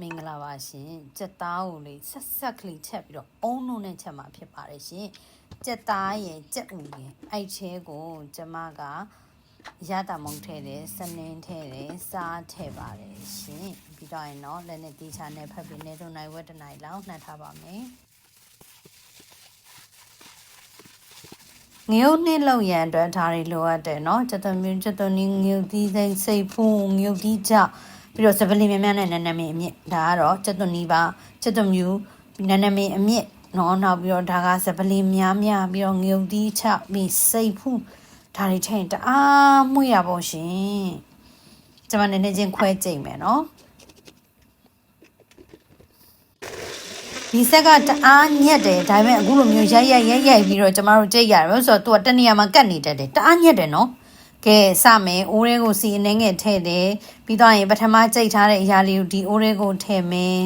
မင်္ဂလာပါရှင်ကြက်သားကိုလေဆက်ဆက်ကလေးချက်ပြီးတော့အုံးလုံးနဲ့ချက်မှာဖြစ်ပါတယ်ရှင်ကြက်သားရဲ့ကြက်ဥရဲ့အဲ့ချဲကိုကျမကရတာမုံထဲတယ်စနင်းထဲတယ်စားထဲပါတယ်ရှင်ပြီးတော့ရင်တော့လက်နဲ့တီချာနဲ့ဖက်ပြီးနေစုံနိုင်ဝက်တနိုင်လောက်နှက်ထားပါမယ်ငရုတ်နှစ်လောက်ရန်အတွက်ဒါတွေလိုအပ်တယ်เนาะကျက်သွန်မျိုးကျက်သွန်နီငရုတ်သီးစိမ့်စိတ်ဖူးငရုတ်သီးကြ ပြီးတော့ဇပလင်မြမြနဲ့နနမင်းအမြင့်ဒါကတော့ချက်သွနီးပါချက်သွမြူနနမင်းအမြင့်နော်နောက်ပြီးတော့ဒါကဇပလင်များများပြီးတော့ငုံသီးချပြီးစိတ်ဖူးဒါတွေထည့်တအားမှုရပါရှင်ကျွန်မနည်းနည်းချင်းခွဲကြိတ်မယ်နော်ဒီဆက်ကတအားညက်တယ်ဒါပေမဲ့အခုလိုမျိုးရိုက်ရိုက်ရိုက်ရိုက်ပြီးတော့ကျမတို့ကြိတ်ရတယ်ဆိုတော့သူကတနေရာမှာကတ်နေတတ်တယ်တအားညက်တယ်နော် ကဲစမယ်အိုးရဲကိုစီအနေငယ်ထည့်တယ်ပြီးတော့ရင်ပထမကြိတ်ထားတဲ့အရာလေးကိုဒီအိုးရဲကိုထည့်မယ်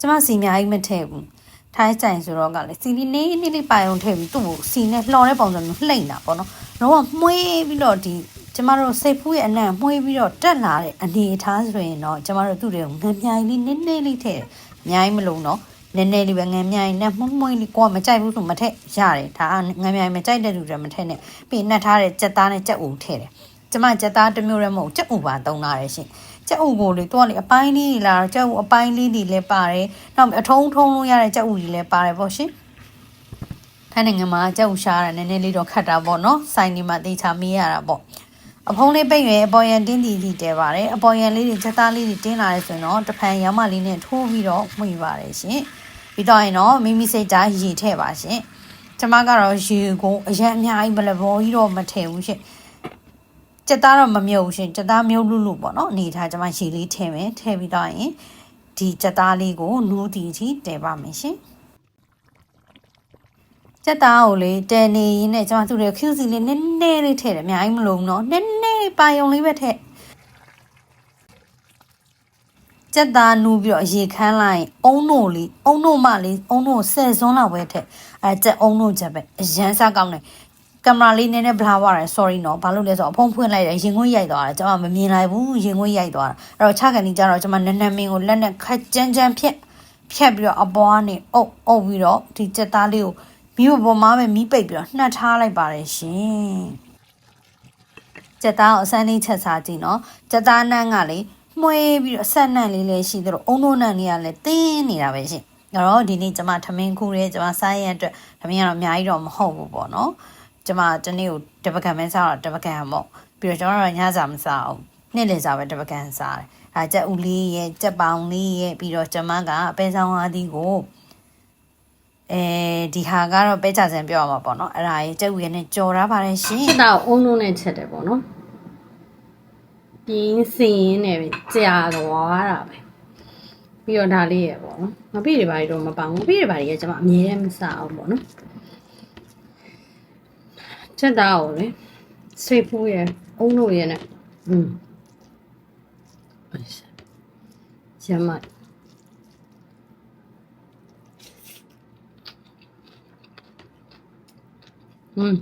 ကျမစီအများကြီးမထည့်ဘူးထိုင်းဆိုင်ဆိုတော့ကလေစီလေးနေနေလေးပိုင်အောင်ထည့်ပြီးသူ့ကိုစီနဲ့လှော်တဲ့ပုံစံမျိုးလှိမ့်တာပေါ့နော်တော့မှွေးပြီးတော့ဒီကျမတို့စိတ်ဖူးရဲ့အနံ့မှွေးပြီးတော့တက်လာတဲ့အနေအထားဆိုရင်တော့ကျမတို့သူ့တွေကိုငန်းမြိုင်လေးနည်းနည်းလေးထည့်တယ်အများကြီးမလုံးတော့ နည်းနည်းလေးပဲငန်းမြိုင်နဲ့မှုန့်မှုန့်လေးကိုကမကြိုက်ဘူးဆိုမထည့်ရတယ်ဒါကငန်းမြိုင်မကြိုက်တဲ့လူတွေမထည့်နဲ့ပြီးနှက်ထားတဲ့ကြက်သားနဲ့ကြက်ဥထည့်တယ်ကျမကြက်သားတစ်မျိုးလည်းမဟုတ်ကြက်ဥပါသုံးလာတယ်ရှင်ကြက်ဥကိုလေတော့လေအပိုင်းလေးတွေလာတော့ကြက်ဥအပိုင်းလေးတွေလည်းပါတယ်နောက်အထုံးထုံးလို့ရတဲ့ကြက်ဥတွေလည်းပါတယ်ပေါ့ရှင်ထိုင်းနိုင်ငံမှာကြောက်ရှားတာနည်းနည်းလေးတော့ခတ်တာပေါ့နော်ဆိုင်ဒီမှာတေချာမေးရတာပေါ့အဖုံးလေးပိတ်ရွယ်အပေါ်ရန်တင်းတီတီတဲပါတယ်အပေါ်ရန်လေးတွေချက်သားလေးတွေတင်းလာရဲဆိုရင်တော့တဖန်ရောင်းမလေးနဲ့ထိုးပြီးတော့မှွေပါတယ်ရှင် ပြီးတော့ရင်တော့မိမိစိတ်သားရေထည့်ပါရှင်ကျမကတော့ရေကိုအရင်အများကြီးဘလဘောကြီးတော့မထည့်ဘူးရှင်ချက်သားတော့မမြုပ်ဘူးရှင်ချက်သားမြုပ်လို့လို့ပေါ့နော်အနေထားကျမရေလေးထည့်မယ်ထည့်ပြီးတော့ရင်ဒီချက်သားလေးကိုနူးတီချီတဲပါမယ်ရှင်စက်သားကိုလေတဲနေရင်းနဲ့ကျွန်မသူ့ရဲ့ QC လေးနည်းနည်းလေးထည့်တယ်အများကြီးမလုံးတော့နည်းနည်းပါယုံလေးပဲထည့် စက်သားနူးပြီးတော့ရေခမ်းလိုက်အုံနို့လေးအုံနို့မလေးအုံနို့ဆယ်စွန်းလောက်ပဲထည့်အဲစက်အုံနို့ချက်ပဲအရန်စားကောင်းတယ်ကင်မရာလေးနည်းနည်းဘလာဝရတယ် sorry နော်ဘာလို့လဲဆိုတော့အဖုံးဖွင့်လိုက်တယ်ရင်ခွင်းရိုက်သွားတယ်ကျွန်မမမြင်လိုက်ဘူးရင်ခွင်းရိုက်သွားတာအဲ့တော့ခြားကန်ကြီးကျတော့ကျွန်မနန်းနန်းမင်းကိုလက်နဲ့ခက်ကြမ်းကြမ်းဖြက်ဖြက်ပြီးတော့အပေါ်ကနေအုပ်အုပ်ပြီးတော့ဒီစက်သားလေးကိုမီးပေါ်မှာပဲမီးပိတ်ပြီးတော့နှက်ထားလိုက်ပါတယ်ရှင်။ကြက်သားကိုအစမ်းလေးချက်စားကြည့်နော်။ကြက်သားနန်းကလေ မှွေးပြီးတော့အဆက်နန်းလေးလည်းရှိသလိုအုံတို့နန်းလေးကလည်းတင်းနေတာပဲရှင်။အဲ့တော့ဒီနေ့ကျမထမင်းခူးရဲကျမစားရတဲ့အတွက်ထမင်းကတော့အများကြီးတော့မဟုတ်ဘူးပေါ့နော်။ကျမတနေ့ကိုတပကံပဲစားတော့တပကံပေါ့။ပြီးတော့ကျွန်တော်တို့ညစာမစားအောင်။နေ့လည်စာပဲတပကံစားတယ်။အဲကြက်ဥလေးရဲ့ကြက်ပေါင်လေးရဲ့ပြီးတော့ကျမကအပဲဆောင်အားသီးကိုအဲဒီဟာကတော့ပဲကြစံပြောရမှာပေါ့နော်အဲ့ဒါကြီးကြက်ဝီနဲ့ကြော်ထားပါတယ်ရှင်ချက်တော့အုံလုံးနဲ့ချက်တယ်ပေါ့နော် ပြင်းစင်ရင်းနဲ့ပဲကြာသွားတာပဲပြီးတော့ဒါလေးရယ်ပေါ့နော်မပြည့်တွေပါတော့မပအောင်မပြည့်တွေပါကြီးကကျွန်မအမြဲတမ်းမစအောင်ပေါ့နော်ချက်တော့လေစိတ်ဖူးရယ်အုံလုံးရယ်နဲ့อืมကျမ อืม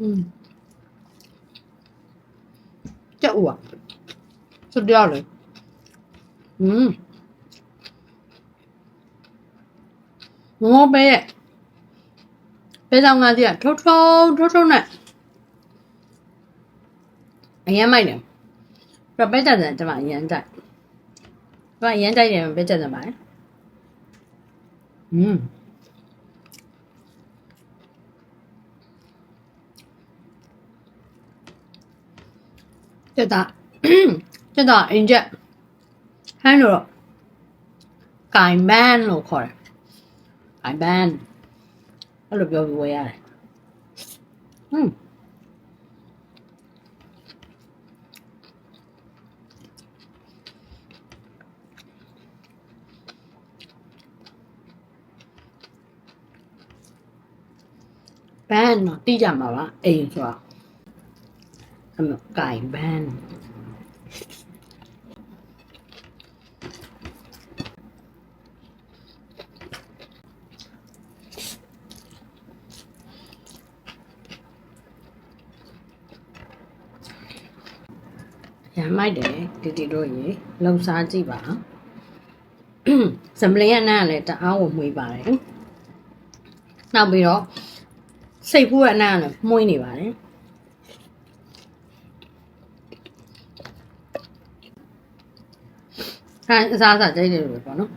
อืม ကြက်ဥอ่ะสุดยอดเลยอืมငေါပဲရဲ့ပဲဆောင်ငါစီကထုံထုံထုံထုံနဲ့အရင်မိုက်တယ်ပြပဲကြတယ်ကျမအရင်ကြိုက်ကျမအရင်ကြိုက်တယ်ပဲကြတယ်ပါလေอืม တက်တာတက်တာအင်ဂျက်ဟန်လို့ကင်ဘန်လို့ခေါ်တယ်ကင်ဘန်အဲ့လိုပြောပြီးဝယ်ရတယ်ဟွန်းဘန်တော့တိကြမှာပါအိမ်ဆိုတာ 么改班。ရမိုက်တယ်ဒီတီတို့ရေလုံစားကြည့်ပါစမလင်းရနားလည်းတအားကိုမွေးပါတယ်နောက်ပြီးတော့စိတ်ဖူးရနားလည်းမွေးနေပါတယ် ခံစားစားကြိုက်တယ်လို့ပဲပေါ့နော်